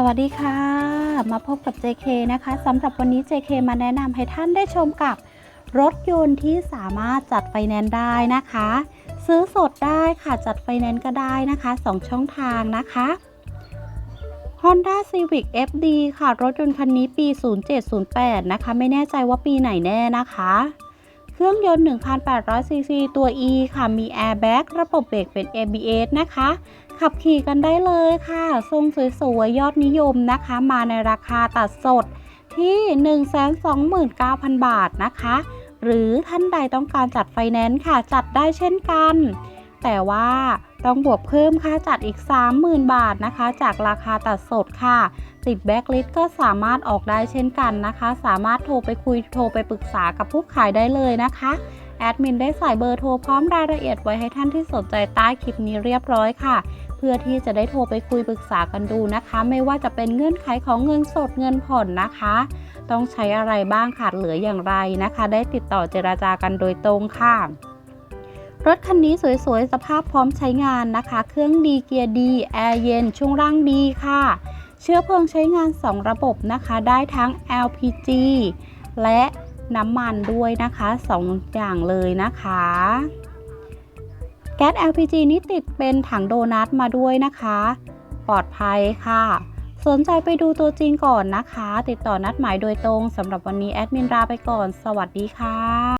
สวัสดีค่ะ มาพบกับ JK นะคะสำหรับวันนี้ JK มาแนะนำให้ท่านได้ชมกับรถยนต์ที่สามารถจัดไฟแนนซ์ได้นะคะ ซื้อสดได้ค่ะจัดไฟแนนซ์ก็ได้นะคะ 2 ช่องทางนะคะ Honda Civic FD ค่ะ รถยนต์คันนี้ปี 0708 นะคะ ไม่แน่ใจว่าปีไหนแน่นะคะ เครื่องยนต์ 1,800 ซีซีตัว E ค่ะ มีแอร์แบ็กระบบเบรกเป็น ABS นะคะ ขับขี่กันได้เลยค่ะ ทรงสวยๆ ยอดนิยมนะคะ มาในราคาตัดสดที่ 129,000 บาทนะคะ หรือท่านใดต้องการจัดไฟแนนซ์ค่ะ จัดได้เช่นกัน แต่ว่าต้องบวกเพิ่มค่าจัดอีก 30,000 บาทนะคะ จากราคาตัดสดค่ะ ติดแบ็กลิสก็สามารถออกได้เช่นกันนะคะ สามารถโทรไปคุยโทรไปปรึกษากับผู้ขายได้เลยนะคะแอดมินได้ใส่เบอร์โทรพร้อมรายละเอียดไว้ให้ท่านที่สนใจใต้คลิปนี้เรียบร้อยค่ะ เพื่อที่จะได้โทรไปคุยปรึกษากันดูนะคะ ไม่ว่าจะเป็นเงื่อนไขของเงินสดเงินผ่อนนะคะ ต้องใช้อะไรบ้างขาดเหลืออย่างไรนะคะ ได้ติดต่อเจราจากันโดยตรงค่ะ รถคันนี้สวยๆ สภาพพร้อมใช้งานนะคะ เครื่องดีเกียร์ดี แอร์เย็น ช่วงล่างดีค่ะ เชื้อเพลิงใช้งาน 2 ระบบนะคะ ได้ทั้ง LPG และน้ำมันด้วยนะคะ 2 อย่างเลยนะคะ แก๊ส LPG นี้ติดเป็นถังโดนัทมาด้วยนะคะ ปลอดภัยค่ะ สนใจไปดูตัวจริงก่อนนะคะ ติดต่อนัดหมายโดยตรงสำหรับวันนี้แอดมินลาไปก่อน สวัสดีค่ะ